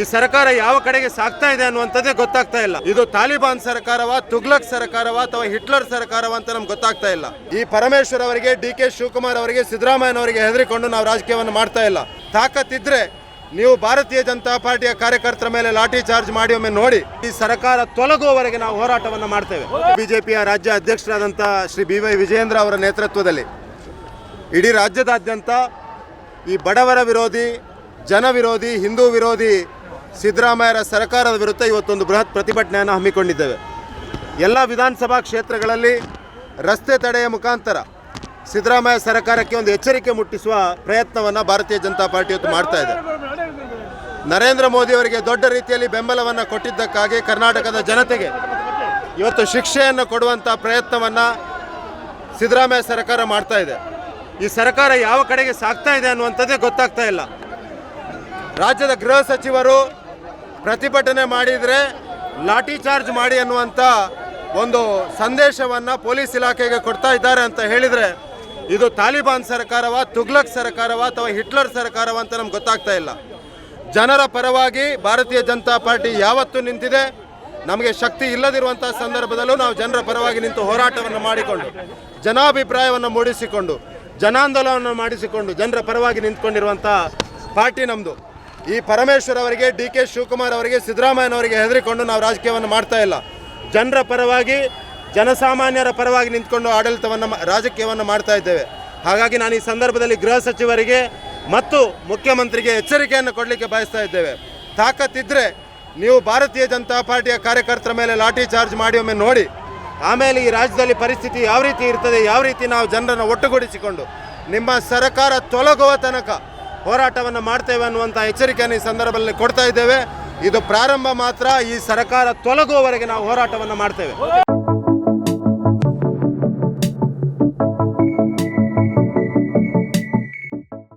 ಈ ಸರ್ಕಾರ ಯಾವ ಕಡೆಗೆ ಸಾಕ್ತಾ ಇದೆ ಅನ್ನುವಂಥದ್ದೇ ಗೊತ್ತಾಗ್ತಾ ಇಲ್ಲ. ಇದು ತಾಲಿಬಾನ್ ಸರ್ಕಾರವ ತುಗ್ಲಕ್ ಸರ್ಕಾರವ ಅಥವಾ ಹಿಟ್ಲರ್ ಸರ್ಕಾರವ ಅಂತ ನಮ್ಗೆ ಗೊತ್ತಾಗ್ತಾ ಇಲ್ಲ. ಈ ಪರಮೇಶ್ವರ್ ಅವರಿಗೆ, ಡಿ ಕೆ ಶಿವಕುಮಾರ್ ಅವರಿಗೆ ಸಿದ್ದರಾಮಯ್ಯನವರಿಗೆ ಹೆದರಿಕೊಂಡು ನಾವು ರಾಜಕೀಯವನ್ನು ಮಾಡ್ತಾ ಇಲ್ಲ. ತಾಕತ್ತಿದ್ರೆ ನೀವು ಭಾರತೀಯ ಜನತಾ ಪಾರ್ಟಿಯ ಕಾರ್ಯಕರ್ತರ ಮೇಲೆ ಲಾಠಿ ಚಾರ್ಜ್ ಮಾಡಿ ಒಮ್ಮೆ ನೋಡಿ. ಈ ಸರ್ಕಾರ ತೊಲಗುವವರೆಗೆ ನಾವು ಹೋರಾಟವನ್ನು ಮಾಡ್ತೇವೆ. ಬಿಜೆಪಿಯ ರಾಜ್ಯ ಅಧ್ಯಕ್ಷರಾದಂಥ ಶ್ರೀ ಬಿ ವೈ ವಿಜಯೇಂದ್ರ ಅವರ ನೇತೃತ್ವದಲ್ಲಿ ಇಡೀ ರಾಜ್ಯದಾದ್ಯಂತ ಈ ಬಡವರ ವಿರೋಧಿ, ಜನ ವಿರೋಧಿ, ಹಿಂದೂ ವಿರೋಧಿ ಸಿದ್ದರಾಮಯ್ಯರ ಸರ್ಕಾರದ ವಿರುದ್ಧ ಇವತ್ತೊಂದು ಬೃಹತ್ ಪ್ರತಿಭಟನೆಯನ್ನು ಹಮ್ಮಿಕೊಂಡಿದ್ದೇವೆ. ಎಲ್ಲ ವಿಧಾನಸಭಾ ಕ್ಷೇತ್ರಗಳಲ್ಲಿ ರಸ್ತೆ ತಡೆಯ ಮುಖಾಂತರ ಸಿದ್ದರಾಮಯ್ಯ ಸರ್ಕಾರಕ್ಕೆ ಒಂದು ಎಚ್ಚರಿಕೆ ಮುಟ್ಟಿಸುವ ಪ್ರಯತ್ನವನ್ನು ಭಾರತೀಯ ಜನತಾ ಪಾರ್ಟಿ ಇವತ್ತು ಮಾಡ್ತಾ ಇದೆ. ನರೇಂದ್ರ ಮೋದಿಯವರಿಗೆ ದೊಡ್ಡ ರೀತಿಯಲ್ಲಿ ಬೆಂಬಲವನ್ನು ಕೊಟ್ಟಿದ್ದಕ್ಕಾಗಿ ಕರ್ನಾಟಕದ ಜನತೆಗೆ ಇವತ್ತು ಶಿಕ್ಷೆಯನ್ನು ಕೊಡುವಂಥ ಪ್ರಯತ್ನವನ್ನು ಸಿದ್ದರಾಮಯ್ಯ ಸರ್ಕಾರ ಮಾಡ್ತಾ ಇದೆ. ಈ ಸರ್ಕಾರ ಯಾವ ಕಡೆಗೆ ಸಾಗ್ತಾ ಇದೆ ಅನ್ನುವಂಥದ್ದೇ ಗೊತ್ತಾಗ್ತಾ ಇಲ್ಲ. ರಾಜ್ಯದ ಗೃಹ ಸಚಿವರು ಪ್ರತಿಭಟನೆ ಮಾಡಿದರೆ ಲಾಠಿ ಚಾರ್ಜ್ ಮಾಡಿ ಅನ್ನುವಂಥ ಒಂದು ಸಂದೇಶವನ್ನು ಪೊಲೀಸ್ ಇಲಾಖೆಗೆ ಕೊಡ್ತಾ ಇದ್ದಾರೆ ಅಂತ ಹೇಳಿದರೆ, ಇದು ತಾಲಿಬಾನ್ ಸರ್ಕಾರವ ತುಗ್ಲಕ್ ಸರ್ಕಾರವ ಅಥವಾ ಹಿಟ್ಲರ್ ಸರ್ಕಾರವ ಅಂತ ನಮ್ಗೆ ಗೊತ್ತಾಗ್ತಾ ಇಲ್ಲ. ಜನರ ಪರವಾಗಿ ಭಾರತೀಯ ಜನತಾ ಪಾರ್ಟಿ ಯಾವತ್ತೂ ನಿಂತಿದೆ. ನಮಗೆ ಶಕ್ತಿ ಇಲ್ಲದಿರುವಂಥ ಸಂದರ್ಭದಲ್ಲೂ ನಾವು ಜನರ ಪರವಾಗಿ ನಿಂತು ಹೋರಾಟವನ್ನು ಮಾಡಿಕೊಂಡು, ಜನಾಭಿಪ್ರಾಯವನ್ನು ಮೂಡಿಸಿಕೊಂಡು, ಜನಾಂದೋಲನವನ್ನು ಮಾಡಿಸಿಕೊಂಡು ಜನರ ಪರವಾಗಿ ನಿಂತ್ಕೊಂಡಿರುವಂಥ ಪಾರ್ಟಿ ನಮ್ಮದು ಈ ಪರಮೇಶ್ವರ್ ಅವರಿಗೆ, ಡಿ ಕೆ ಶಿವಕುಮಾರ್ ಅವರಿಗೆ ಸಿದ್ದರಾಮಯ್ಯನವರಿಗೆ ಹೆದರಿಕೊಂಡು ನಾವು ರಾಜಕೀಯವನ್ನು ಮಾಡ್ತಾ ಇಲ್ಲ. ಜನರ ಪರವಾಗಿ, ಜನಸಾಮಾನ್ಯರ ಪರವಾಗಿ ನಿಂತ್ಕೊಂಡು ಆಡಳಿತವನ್ನು ರಾಜಕೀಯವನ್ನು ಮಾಡ್ತಾ ಇದ್ದೇವೆ. ಹಾಗಾಗಿ ನಾನು ಈ ಸಂದರ್ಭದಲ್ಲಿ ಗೃಹ ಸಚಿವರಿಗೆ ಮತ್ತು ಮುಖ್ಯಮಂತ್ರಿಗೆ ಎಚ್ಚರಿಕೆಯನ್ನು ಕೊಡಲಿಕ್ಕೆ ಬಯಸ್ತಾ ಇದ್ದೇವೆ. ತಾಕತ್ತಿದ್ದರೆ ನೀವು ಭಾರತೀಯ ಜನತಾ ಪಾರ್ಟಿಯ ಕಾರ್ಯಕರ್ತರ ಮೇಲೆ ಲಾಠಿ ಚಾರ್ಜ್ ಮಾಡಿ ಒಮ್ಮೆ ನೋಡಿ, ಆಮೇಲೆ ಈ ರಾಜ್ಯದಲ್ಲಿ ಪರಿಸ್ಥಿತಿ ಯಾವ ರೀತಿ ಇರ್ತದೆ, ಯಾವ ರೀತಿ ನಾವು ಜನರನ್ನು ಒಟ್ಟುಗೂಡಿಸಿಕೊಂಡು, ನಿಮ್ಮ ಸರ್ಕಾರ ತೊಲಗುವ ತನಕ ಹೋರಾಟವನ್ನು ಮಾಡ್ತೇವೆ ಅನ್ನುವಂಥ ಎಚ್ಚರಿಕೆಯನ್ನು ಈ ಸಂದರ್ಭದಲ್ಲಿ ಕೊಡ್ತಾ ಇದ್ದೇವೆ. ಇದು ಪ್ರಾರಂಭ ಮಾತ್ರ, ಈ ಸರ್ಕಾರ ತೊಲಗುವವರೆಗೆ ನಾವು ಹೋರಾಟವನ್ನು ಮಾಡ್ತೇವೆ.